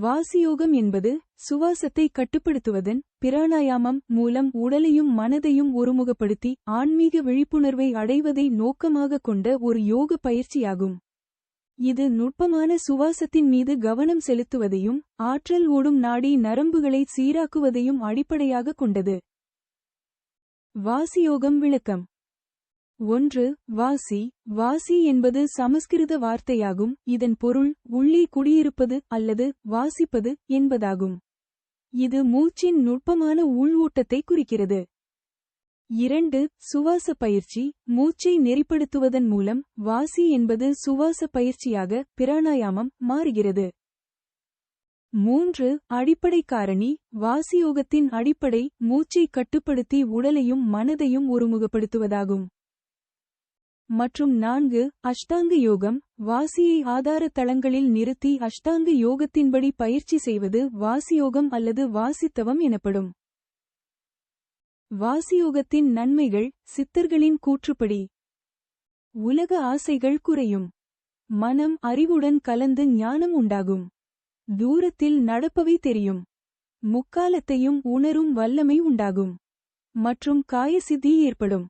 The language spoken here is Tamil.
வாசியோகம் என்பது சுவாசத்தை கட்டுப்படுத்துவதன் பிராணாயாமம் மூலம் உடலையும் மனதையும் ஒருமுகப்படுத்தி ஆன்மீக விழிப்புணர்வை அடைவதை நோக்கமாக கொண்ட ஒரு யோக பயிற்சியாகும். இது நுட்பமான சுவாசத்தின் மீது கவனம் செலுத்துவதையும் ஆற்றல் ஓடும் நாடி நரம்புகளை சீராக்குவதையும் அடிப்படையாக கொண்டது. வாசியோகம் விளக்கம். ஒன்று வாசி. வாசி என்பது சமஸ்கிருத வார்த்தையாகும். இதன் பொருள் உள்ளே குடியிருப்பது அல்லது வாசிப்பது என்பதாகும். இது மூச்சின் நுட்பமான உள்வூட்டத்தை குறிக்கிறது. இரண்டு சுவாச பயிற்சி. மூச்சை நெறிப்படுத்துவதன் மூலம் வாசி என்பது சுவாச பயிற்சியாக பிராணாயாமம் மாறுகிறது. மூன்று அடிப்படை காரணி. வாசியோகத்தின் அடிப்படை மூச்சை கட்டுப்படுத்தி உடலையும் மனதையும் ஒருமுகப்படுத்துவதாகும். மற்றும் நான்கு அஷ்டாங்கு யோகம் வாசியை ஆதார தளங்களில் நிறுத்தி அஷ்டாங்கு யோகத்தின்படி பயிற்சி செய்வது வாசியோகம் அல்லது வாசித்தவம் எனப்படும். வாசியோகத்தின் நன்மைகள் சித்தர்களின் கூற்றுப்படி. உலக ஆசைகள் குறையும். மனம் அறிவுடன் கலந்து ஞானம் உண்டாகும். தூரத்தில் நடப்பவை தெரியும். முக்காலத்தையும் உணரும் வல்லமை உண்டாகும். மற்றும் காயசித்தி ஏற்படும்.